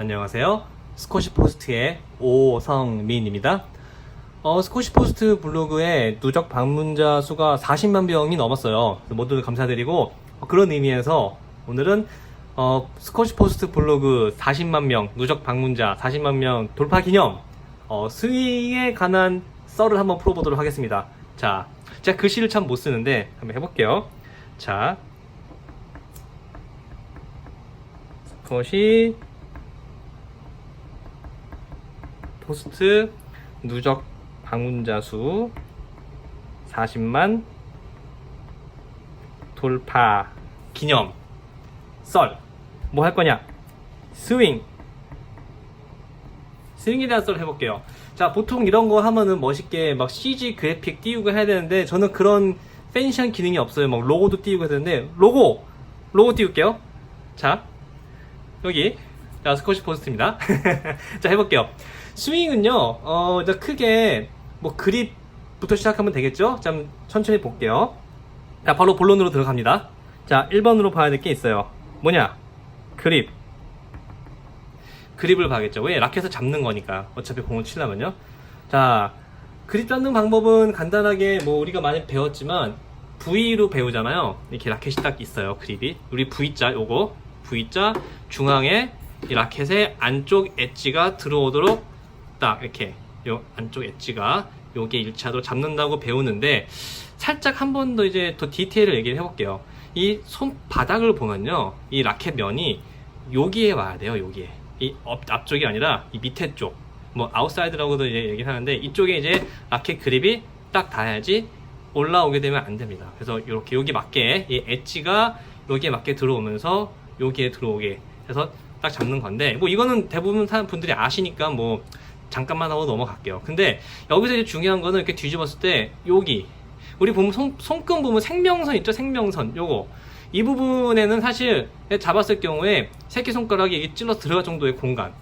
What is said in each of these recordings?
안녕하세요. 스코시 포스트의 오성민입니다. 어, 스코시 포스트 블로그에 누적 방문자 수가 40만 명이 넘었어요. 모두 감사드리고 어, 그런 의미에서 오늘은 어, 스코시 포스트 블로그 40만 명 누적 방문자 40만 명 돌파 기념 어, 스윙에 관한 썰을 한번 풀어보도록 하겠습니다. 자, 제가 글씨를 참 못 쓰는데 한번 해볼게요. 자, 스코시 포스트 누적 방문자 수 40만 돌파 기념 썰. 뭐 할 거냐? 스윙. 스윙에 대한 썰 해볼게요. 자 보통 이런 거 하면은 멋있게 막 CG 그래픽 띄우고 해야 되는데 저는 그런 팬시한 기능이 없어요. 막 로고도 띄우고 해야 되는데 로고 로고 띄울게요. 자 여기 자 스코시 포스트입니다. 자 해볼게요. 스윙은요 어 일단 크게 뭐 그립부터 시작하면 되겠죠? 자 천천히 볼게요. 자 바로 본론으로 들어갑니다. 자 1번으로 봐야 될 게 있어요. 뭐냐? 그립. 그립을 봐야겠죠. 왜? 라켓을 잡는 거니까. 어차피 공을 치려면요. 자 그립 잡는 방법은 간단하게 뭐 우리가 많이 배웠지만 V로 배우잖아요. 이렇게 라켓이 딱 있어요 그립이. 우리 V자 요거. V자 중앙에 이 라켓의 안쪽 엣지가 들어오도록 딱 이렇게 요 안쪽 엣지가 요게 1차로 잡는다고 배우는데 살짝 한 번 더 이제 더 디테일을 얘기를 해볼게요. 이 손바닥을 보면요 이 라켓 면이 여기에 와야 돼요 여기에. 이 앞, 앞쪽이 아니라 이 밑에 쪽. 뭐 아웃사이드라고도 이제 얘기를 하는데 이쪽에 이제 라켓 그립이 딱 닿아야지 올라오게 되면 안 됩니다. 그래서 이렇게 여기 맞게 이 엣지가 여기에 맞게 들어오면서 여기에 들어오게 해서 딱 잡는 건데 뭐 이거는 대부분 사람 분들이 아시니까 뭐 잠깐만 하고 넘어갈게요. 근데 여기서 이제 중요한 거는 이렇게 뒤집었을 때 여기 우리 보면 손, 손금 보면 생명선 있죠? 생명선 요거. 이 부분에는 사실 잡았을 경우에 새끼손가락이 이게 찔러 들어갈 정도의 공간.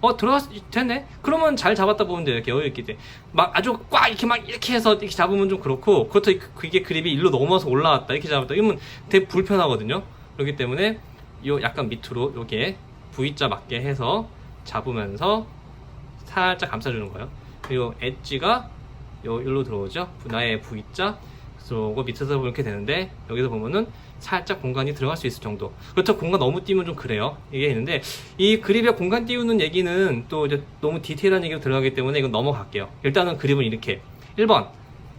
어 들어갔 됐네? 그러면 잘 잡았다 보면 돼요 이렇게 여유 있게 돼막 아주 꽉 이렇게 막 이렇게 해서 이렇게 잡으면 좀 그렇고 그것도 그- 그게 그립이 일로 넘어서 올라왔다 이렇게 잡았다. 이러면 되게 불편하거든요. 그렇기 때문에 요 약간 밑으로 요게 V자 맞게 해서 잡으면서 살짝 감싸주는 거예요. 그리고 엣지가 요 일로 들어오죠? 나의 V자 들어오고 밑에서 보면 이렇게 되는데 여기서 보면은 살짝 공간이 들어갈 수 있을 정도. 그렇죠 공간 너무 띄면 좀 그래요. 이게 있는데 이 그립에 공간 띄우는 얘기는 또 이제 너무 디테일한 얘기로 들어가기 때문에 이건 넘어갈게요. 일단은 그립은 이렇게. 1번.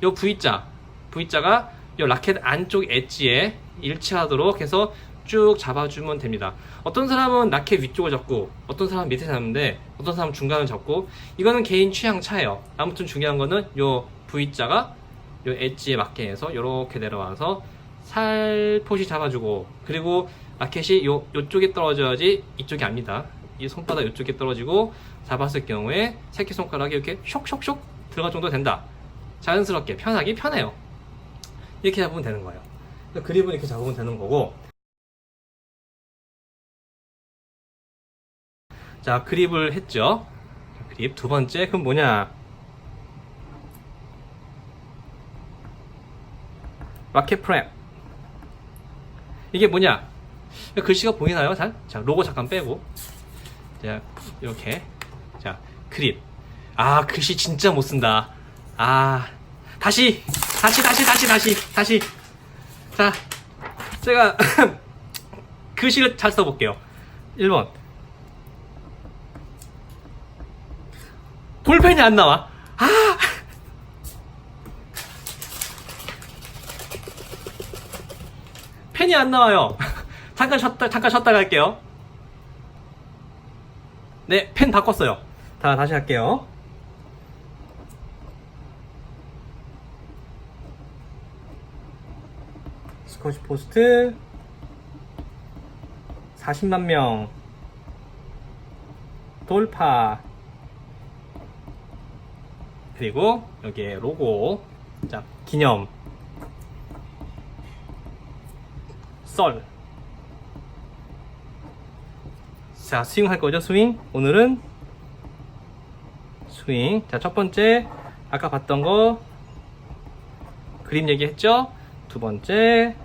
요 V자. V자가 요 라켓 안쪽 엣지에 일치하도록 해서 쭉 잡아주면 됩니다. 어떤 사람은 라켓 위쪽을 잡고 어떤 사람은 밑에 잡는데 어떤 사람은 중간을 잡고 이거는 개인 취향 차예요. 아무튼 중요한 거는 요 V자가 요 엣지에 맞게 해서 이렇게 내려와서 살포시 잡아주고 그리고 라켓이 요 요쪽에 떨어져야지 이쪽이 아닙니다. 이 손바닥 요쪽에 떨어지고 잡았을 경우에 새끼 손가락이 이렇게 쇽쇽쇽 들어갈 정도 된다. 자연스럽게 편하기 편해요. 이렇게 잡으면 되는 거예요. 그립은 이렇게 잡으면 되는 거고 자 그립을 했죠. 자, 그립 두 번째 그럼 뭐냐? 라켓 프랩 이게 뭐냐? 글씨가 보이나요 잘? 자 로고 잠깐 빼고. 자 이렇게. 자 그립. 아 글씨 진짜 못 쓴다. 아 다시 다시 다시 다시 다시 다시. 자 제가 글씨를 잘 써볼게요. 1번 볼펜이 안 나와. 아! 펜이 안 나와요. 잠깐 쉬었다, 잠깐 쉬었다 갈게요. 네, 펜 바꿨어요. 자, 다시 할게요. 스코치 포스트 40만 명 돌파 그리고 여기에 로고 자 기념 썰 자, 스윙 할 거죠, 스윙? 오늘은 스윙. 자, 첫 번째, 아까 봤던 거, 그림 얘기했죠? 두 번째,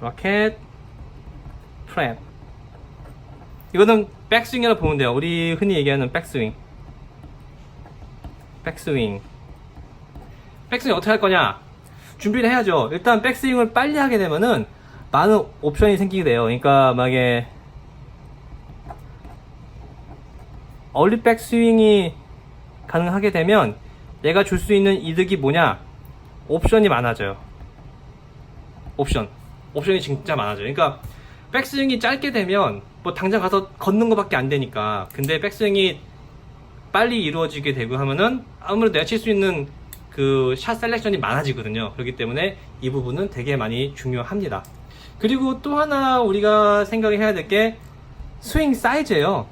라켓, 프랩. 이거는 백스윙이라고 보면 돼요. 우리 흔히 얘기하는 백스윙. 백스윙. 백스윙 어떻게 할 거냐? 준비를 해야죠. 일단 백스윙을 빨리 하게 되면은 많은 옵션이 생기게 돼요. 그러니까 만약에 얼리 백스윙이 가능하게 되면 얘가 줄 수 있는 이득이 뭐냐? 옵션이 많아져요. 옵션. 옵션이 진짜 많아져요. 그러니까 백스윙이 짧게 되면 뭐 당장 가서 걷는 것밖에 안 되니까. 근데 백스윙이 빨리 이루어지게 되고 하면은 아무래도 내가 칠 수 있는 그 샷 셀렉션이 많아지거든요. 그렇기 때문에 이 부분은 되게 많이 중요합니다. 그리고 또 하나 우리가 생각해야 될 게 스윙 사이즈예요.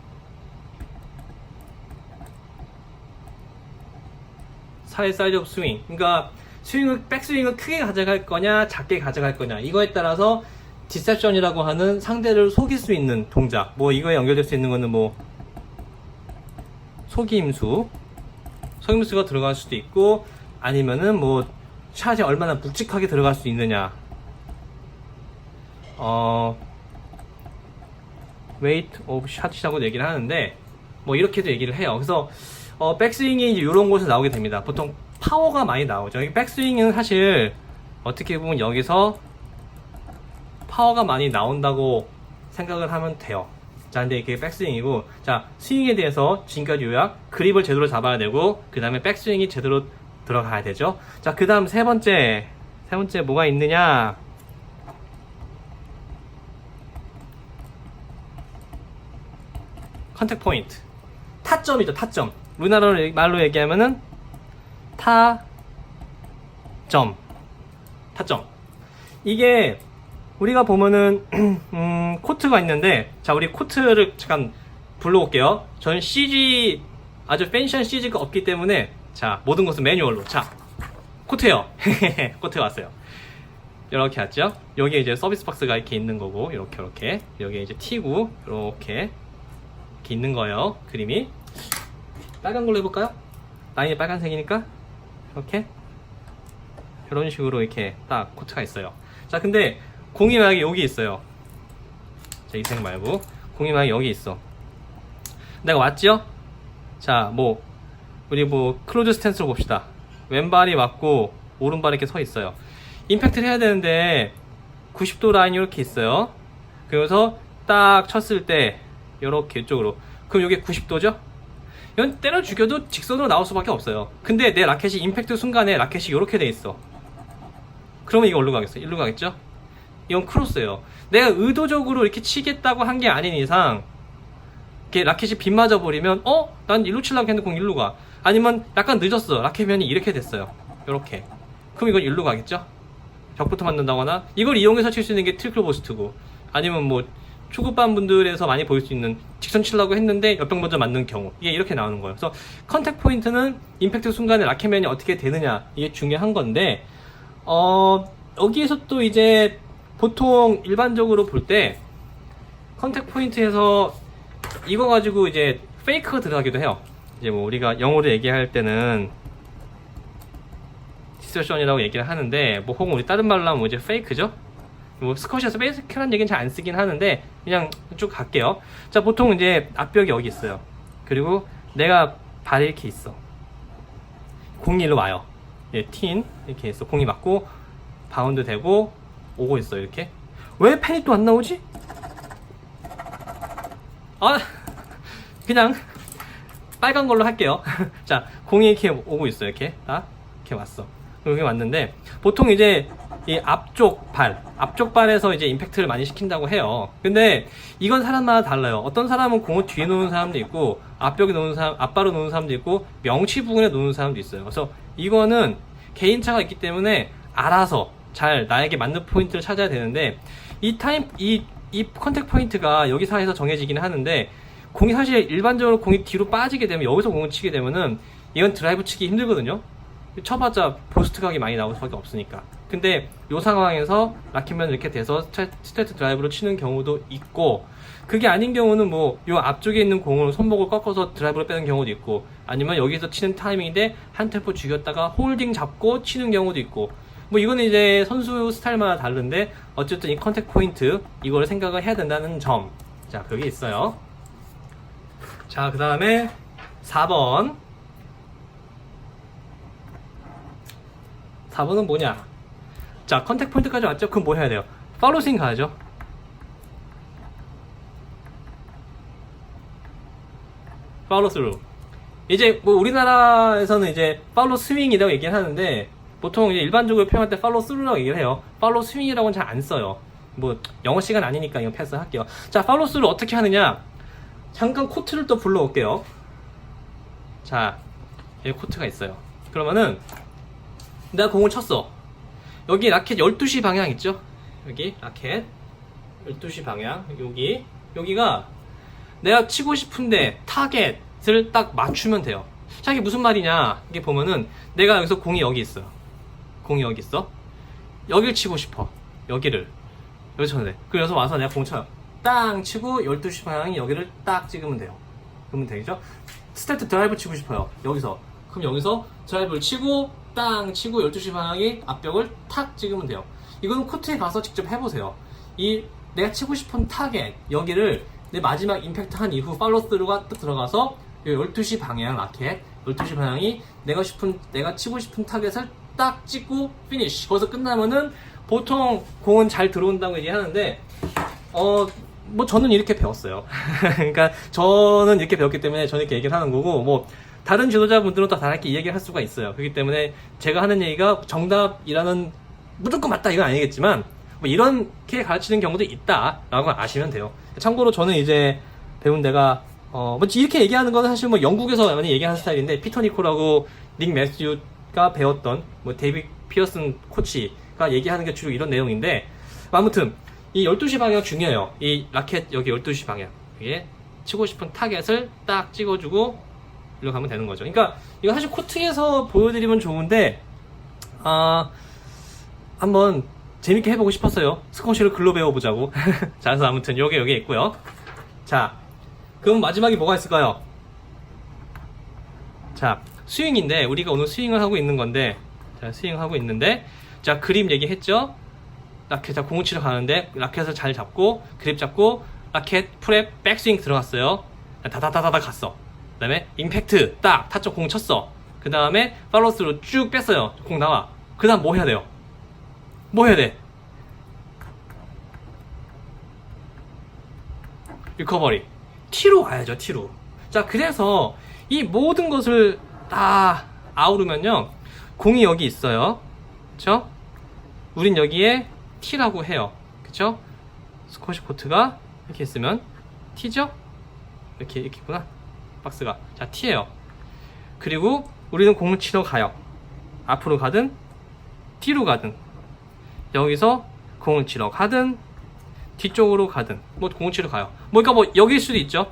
사이 사이즈 오브 스윙. 그러니까 스윙을 백스윙을 크게 가져갈 거냐, 작게 가져갈 거냐. 이거에 따라서 디셉션이라고 하는 상대를 속일 수 있는 동작. 뭐 이거에 연결될 수 있는 거는 뭐 속임수, 속임수가 들어갈 수도 있고 아니면은 뭐 샷이 얼마나 묵직하게 들어갈 수 있느냐. 어 weight of shot이라고 얘기를 하는데 뭐 이렇게도 얘기를 해요. 그래서 어, 백스윙이 이제 이런 곳에 나오게 됩니다. 보통 파워가 많이 나오죠. 이 백스윙은 사실 어떻게 보면 여기서 파워가 많이 나온다고 생각을 하면 돼요. 자, 근데 이게 백스윙이고, 자, 스윙에 대해서 지금까지 요약, 그립을 제대로 잡아야 되고, 그 다음에 백스윙이 제대로 들어가야 되죠. 자, 그 다음 세 번째, 세 번째 뭐가 있느냐? 컨택 포인트. 타점이죠, 타점. 우리나라 말로 얘기하면은 타점. 타점. 이게 우리가 보면은 음, 코트가 있는데 자 우리 코트를 잠깐 불러올게요. 전 CG 아주 펜션 CG가 없기 때문에 자 모든 것은 매뉴얼로 자 코트요. 코트 왔어요. 이렇게 왔죠. 여기 이제 서비스 박스가 이렇게 있는 거고 이렇게 이렇게 여기 이제 T구 이렇게 이렇게 있는 거예요. 그림이 빨간 걸로 해볼까요? 라인이 빨간색이니까 이렇게 이런 식으로 이렇게 딱 코트가 있어요. 자, 근데 공이 만약에 여기 있어요. 자, 이색 말고 공이 만약에 여기 있어. 내가 왔지요? 자, 뭐 우리 뭐 클로즈 스탠스로 봅시다. 왼발이 맞고 오른발이 이렇게 서 있어요. 임팩트를 해야 되는데 90도 라인이 이렇게 있어요. 그래서 딱 쳤을 때 이렇게 이쪽으로. 그럼 이게 90도죠? 이건 때려 죽여도 직선으로 나올 수밖에 없어요. 근데 내 라켓이 임팩트 순간에 라켓이 이렇게 돼 있어. 그러면 이거 어디로 가겠어? 일로 가겠죠? 이건 크로스예요. 내가 의도적으로 이렇게 치겠다고 한 게 아닌 이상 이렇게 라켓이 빗 맞아 버리면 어? 난 일로 치려고 했는데 공 일로 가. 아니면 약간 늦었어. 라켓 면이 이렇게 됐어요. 이렇게. 그럼 이건 일로 가겠죠? 벽부터 맞는다거나 이걸 이용해서 칠 수 있는 게 트리플 보스트고 아니면 뭐 초급반 분들에서 많이 보일 수 있는 직선 치려고 했는데 옆병 먼저 맞는 경우 이게 이렇게 나오는 거예요. 그래서 컨택 포인트는 임팩트 순간에 라켓면이 어떻게 되느냐 이게 중요한 건데 어 여기에서 또 이제 보통 일반적으로 볼 때 컨택 포인트에서 이거 가지고 이제 페이크가 들어가기도 해요. 이제 뭐 우리가 영어로 얘기할 때는 디스tortion이라고 얘기를 하는데 뭐 혹은 우리 다른 말로 하면 뭐 이제 페이크죠. 뭐 스쿼시에서 페이크라는 얘기는 잘 안 쓰긴 하는데 그냥 쭉 갈게요. 자 보통 이제 앞벽이 여기 있어요. 그리고 내가 발이 이렇게 있어. 공이 일로 와요. 예, 틴 이렇게 있어. 공이 맞고 바운드 되고 오고 있어 이렇게. 왜 펜이 또 안 나오지? 아 그냥 빨간 걸로 할게요. 자 공이 이렇게 오고 있어 이렇게 딱 이렇게 왔어. 여기 왔는데 보통 이제 이 앞쪽 발, 앞쪽 발에서 이제 임팩트를 많이 시킨다고 해요. 근데 이건 사람마다 달라요. 어떤 사람은 공을 뒤에 놓는 사람도 있고 앞벽에 놓는 사람, 앞바로 놓는 사람도 있고 명치 부분에 놓는 사람도 있어요. 그래서 이거는 개인차가 있기 때문에 알아서 잘 나에게 맞는 포인트를 찾아야 되는데 이 타임 이 이 컨택 포인트가 여기 사이에서 정해지긴 하는데 공이 사실 일반적으로 공이 뒤로 빠지게 되면 여기서 공을 치게 되면은 이건 드라이브 치기 힘들거든요. 쳐봤자 보스트 각이 많이 나올 수밖에 없으니까. 근데 이 상황에서 라켓면 이렇게 돼서 스트레- 스트레이트 드라이브로 치는 경우도 있고 그게 아닌 경우는 뭐요 앞쪽에 있는 공을 손목을 꺾어서 드라이브로 빼는 경우도 있고 아니면 여기서 치는 타이밍인데 한 템포 죽였다가 홀딩 잡고 치는 경우도 있고 뭐 이거는 이제 선수 스타일마다 다른데 어쨌든 이 컨택 포인트 이거를 생각을 해야 된다는 점. 자, 그게 있어요. 자, 그 다음에 4번. 4번은 뭐냐? 자, 컨택 포인트까지 왔죠? 그럼 뭐 해야 돼요? 스윙 가야죠. 팔로우 스루. 이제 뭐 우리나라에서는 이제 팔로우 스윙이라고 얘기를 하는데 보통 이제 일반적으로 표현할 때 팔로우 스루라고 얘기를 해요. 팔로우 스윙이라고는 잘 안 써요. 뭐 영어 시간 아니니까 이거 패스할게요. 자, 팔로우 스루 어떻게 하느냐? 잠깐 코트를 또 불러올게요. 자, 여기 코트가 있어요. 그러면은 내가 공을 쳤어. 여기 라켓 12시 방향 있죠? 여기 라켓 12시 방향 여기 여기가 내가 치고 싶은데 타겟을 딱 맞추면 돼요. 자 이게 무슨 말이냐? 이게 보면은 내가 여기서 공이 여기 있어. 공이 여기 있어. 여길 치고 싶어. 여기를 여기 돼. 그래서 와서 내가 공 쳐요. 땅 치고 12시 방향이 여기를 딱 찍으면 돼요. 그러면 되겠죠? 스타트 드라이브 치고 싶어요. 여기서. 그럼 여기서 드라이브를 치고 땅 치고 12시 방향이 앞벽을 탁 찍으면 돼요. 이거는 코트에 가서 직접 해보세요. 이 내가 치고 싶은 타겟 여기를 내 마지막 임팩트 한 이후 팔로스루가 딱 들어가서 12시 방향 라켓 12시 방향이 내가 싶은 내가 치고 싶은 타겟을 딱 찍고 피니쉬 거기서 끝나면은 보통 공은 잘 들어온다고 얘기하는데 어, 뭐 저는 이렇게 배웠어요. 그러니까 저는 이렇게 배웠기 때문에 저는 이렇게 얘기를 하는 거고 뭐 다른 지도자분들은 또 다르게 이야기를 할 수가 있어요. 그렇기 때문에 제가 하는 얘기가 정답이라는 무조건 맞다 이건 아니겠지만 뭐 이렇게 가르치는 경우도 있다라고 아시면 돼요. 참고로 저는 이제 배운 데가 어, 뭐 이렇게 얘기하는 거는 사실 뭐 영국에서 많이 얘기하는 스타일인데 피터 니콜하고 닉 매스유 가 배웠던 뭐 데이비 피어슨 코치가 얘기하는 게 주로 이런 내용인데 아무튼 이 12시 방향 중요해요. 이 라켓 여기 12시 방향. 이게 치고 싶은 타겟을 딱 찍어주고 일로 가면 되는 거죠. 그러니까 이거 사실 코트에서 보여드리면 좋은데 아 한번 재밌게 해보고 싶었어요. 스쿼시를 글로 배워보자고. 자, 그래서 아무튼 요게 여기 있고요. 자, 그럼 마지막에 뭐가 있을까요? 자, 스윙인데 우리가 오늘 스윙을 하고 있는 건데 자, 스윙하고 있는데 자, 그림 얘기했죠? 라켓, 자, 공을 치러 가는데 라켓을 잘 잡고 그립 잡고 라켓 프랩 백스윙 들어갔어요. 다다다다다 갔어. 그 다음에 임팩트 딱 타쪽 공 쳤어. 그 다음에 팔로스로 쭉 뺐어요. 공 나와. 그 다음 뭐 해야 돼요? 뭐 해야 돼? 리커버리. T로 가야죠, T로. 자, 그래서 이 모든 것을 다 아우르면요. 공이 여기 있어요. 그쵸? 우린 여기에 T라고 해요. 그쵸? 스쿼시 코트가 이렇게 있으면 T죠? 이렇게, 이렇게 있구나. 박스가. 자, T예요. 그리고 우리는 공을 치러 가요. 앞으로 가든, 뒤로 가든, 여기서 공을 치러 가든 뒤쪽으로 가든 뭐 공을 치러 가요. 뭐 그러니까 뭐 여기일 수도 있죠.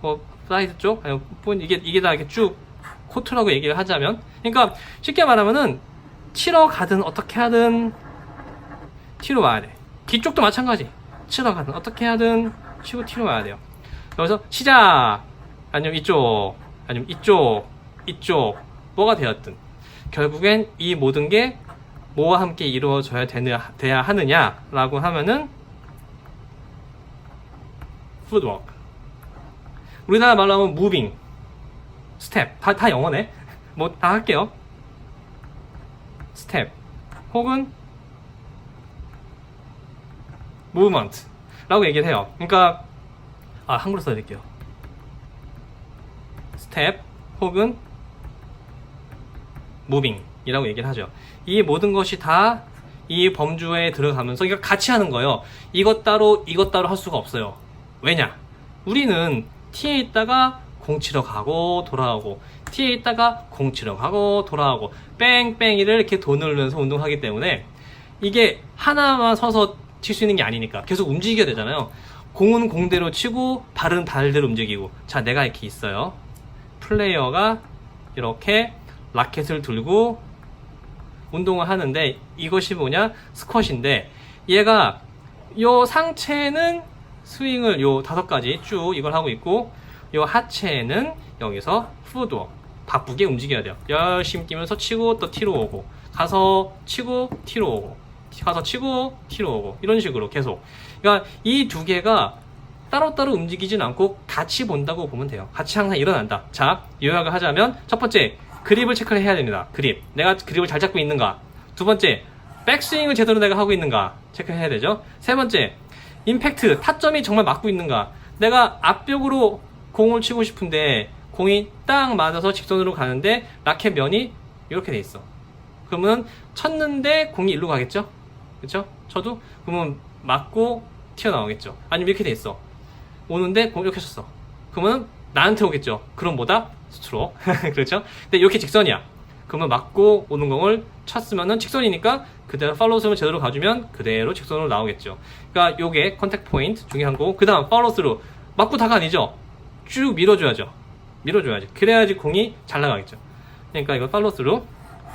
뭐 사이드 쪽 아니 뭐 이게 이게 다 이렇게 쭉 코트라고 얘기를 하자면 그러니까 쉽게 말하면은 치러 가든 어떻게 하든 티로 와야 돼. 뒤쪽도 마찬가지. 치러 가든 어떻게 하든 치고 티로 와야 돼요. 여기서 시작 아니면 이쪽 아니면 이쪽 이쪽 뭐가 되었든 결국엔 이 모든 게 뭐와 함께 이루어져야 되냐, 돼야 하느냐라고 하면은 푸드워크 우리나라 말로 하면 무빙 스텝 다, 다 영어네 뭐 다 할게요 스텝 혹은 무브먼트 라고 얘기를 해요 그러니까 아 한글로 써드릴게요 스텝 혹은 무빙이라고 얘기를 하죠. 이 모든 것이 다 이 범주에 들어가면서 이거 같이 하는 거예요. 이것 따로 이것 따로 할 수가 없어요. 왜냐? 우리는 T에 있다가 공 치러 가고 돌아오고 T에 있다가 공 치러 가고 돌아오고 뺑뺑이를 이렇게 도누면서 운동하기 때문에 이게 하나만 서서 칠 수 있는 게 아니니까 계속 움직여야 되잖아요. 공은 공대로 치고 발은 발대로 움직이고 자 내가 이렇게 있어요. 플레이어가 이렇게 라켓을 들고 운동을 하는데 이것이 뭐냐 스쿼시인데 얘가 요 상체는 스윙을 요 다섯 가지 쭉 이걸 하고 있고 요 하체는 여기서 푸드워 바쁘게 움직여야 돼요 열심히 뛰면서 치고 또 티로 오고 가서 치고 티로 오고 가서 치고 티로 오고 이런 식으로 계속 그러니까 이 두 개가 따로따로 움직이진 않고 같이 본다고 보면 돼요. 같이 항상 일어난다. 자, 요약을 하자면 첫 번째, 그립을 체크를 해야 됩니다. 그립. 내가 그립을 잘 잡고 있는가. 두 번째, 백스윙을 제대로 내가 하고 있는가. 체크해야 되죠. 세 번째, 임팩트, 타점이 정말 맞고 있는가. 내가 앞벽으로 공을 치고 싶은데 공이 딱 맞아서 직선으로 가는데 라켓 면이 이렇게 돼 있어. 그러면 쳤는데 공이 일로 가겠죠? 그쵸? 쳐도 그러면 맞고 튀어나오겠죠. 아니면 이렇게 돼 있어. 오는데 공 이렇게 쳤어. 그러면 나한테 오겠죠. 그럼 뭐다? 스트로. 그렇죠? 근데 이렇게 직선이야. 그러면 맞고 오는 공을 쳤으면은 직선이니까 그대로 팔로우스를 제대로 가주면 그대로 직선으로 나오겠죠. 그러니까 요게 컨택 포인트 중요한 거고 그 다음 팔로우스루 맞고 다가 아니죠. 쭉 밀어줘야죠. 밀어줘야지. 그래야지 공이 잘 나가겠죠. 그러니까 이거 팔로우스루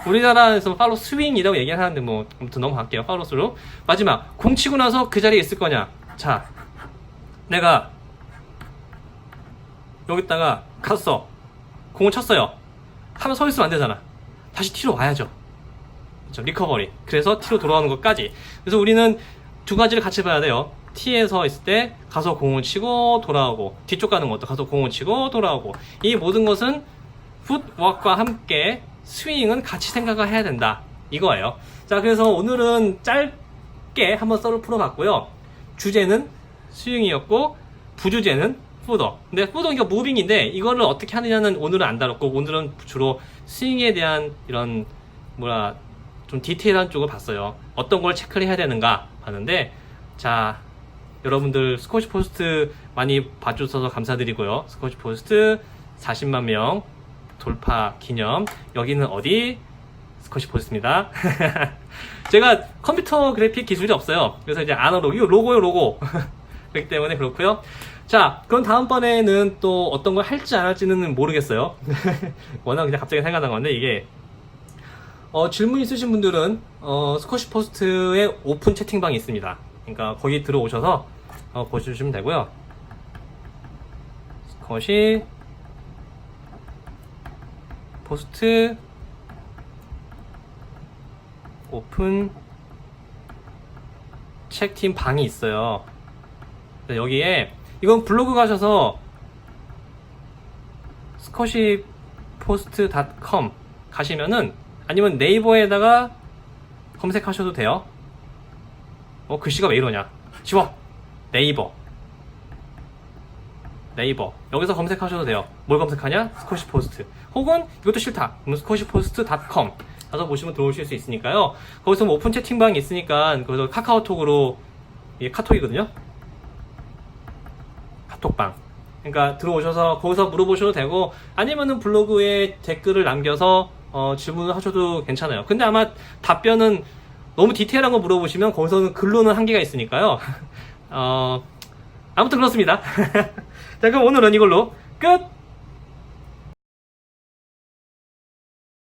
우리나라에서 팔로우 스윙이라고 얘기하는데 뭐 아무튼 넘어갈게요. 팔로우스루 마지막 공 치고 나서 그 자리에 있을 거냐. 자 내가 여기다가 갔어. 공을 쳤어요. 하면 서 있으면 안 되잖아. 다시 티로 와야죠. 그렇죠? 리커버리. 그래서 티로 돌아오는 것까지. 그래서 우리는 두 가지를 같이 봐야 돼요. 티에 서 있을 때 가서 공을 치고 돌아오고 뒤쪽 가는 것도 가서 공을 치고 돌아오고 이 모든 것은 풋워크와 함께 스윙은 같이 생각을 해야 된다. 이거예요. 자, 그래서 오늘은 짧게 한번 썰을 풀어봤고요. 주제는 스윙이었고 부주제는 푸더. 근데 푸더 이거 무빙인데 이거를 어떻게 하느냐는 오늘은 안 다뤘고 오늘은 주로 스윙에 대한 이런 뭐라 좀 디테일한 쪽을 봤어요. 어떤 걸 체크를 해야 되는가 봤는데 자 여러분들 스코치 포스트 많이 봐주셔서 감사드리고요. 스코치 포스트 40만 명 돌파 기념 여기는 어디 스코치 포스트입니다. 제가 컴퓨터 그래픽 기술이 없어요. 그래서 이제 아날로그 로고요 로고 그렇기 때문에 그렇고요. 자, 그럼 다음번에는 또 어떤 걸 할지 안 할지는 모르겠어요. 워낙 그냥 갑자기 생각난 건데 이게 어, 질문 있으신 분들은 어, 스쿼시 포스트에 오픈 채팅방이 있습니다. 그러니까 거기 들어오셔서 어, 보시면 되고요. 스쿼시 포스트 오픈 책팀 방이 있어요. 네, 여기에 이건 블로그 가셔서 스쿼시포스트.com 가시면은 아니면 네이버에다가 검색하셔도 돼요. 어 글씨가 왜 이러냐? 지워. 네이버. 네이버. 여기서 검색하셔도 돼요. 뭘 검색하냐? 스쿼시 포스트. 혹은 이것도 싫다. 그럼 스쿼시포스트.com 가서 보시면 들어오실 수 있으니까요. 거기서 뭐 오픈 채팅방이 있으니까 거기서 카카오톡으로 이게 카톡이거든요. 카톡방. 그러니까 들어오셔서 거기서 물어보셔도 되고 아니면은 블로그에 댓글을 남겨서 어, 질문을 하셔도 괜찮아요. 근데 아마 답변은 너무 디테일한 거 물어보시면 거기서는 글로는 한계가 있으니까요. 어, 아무튼 그렇습니다. 자, 그럼 오늘은 이걸로 끝!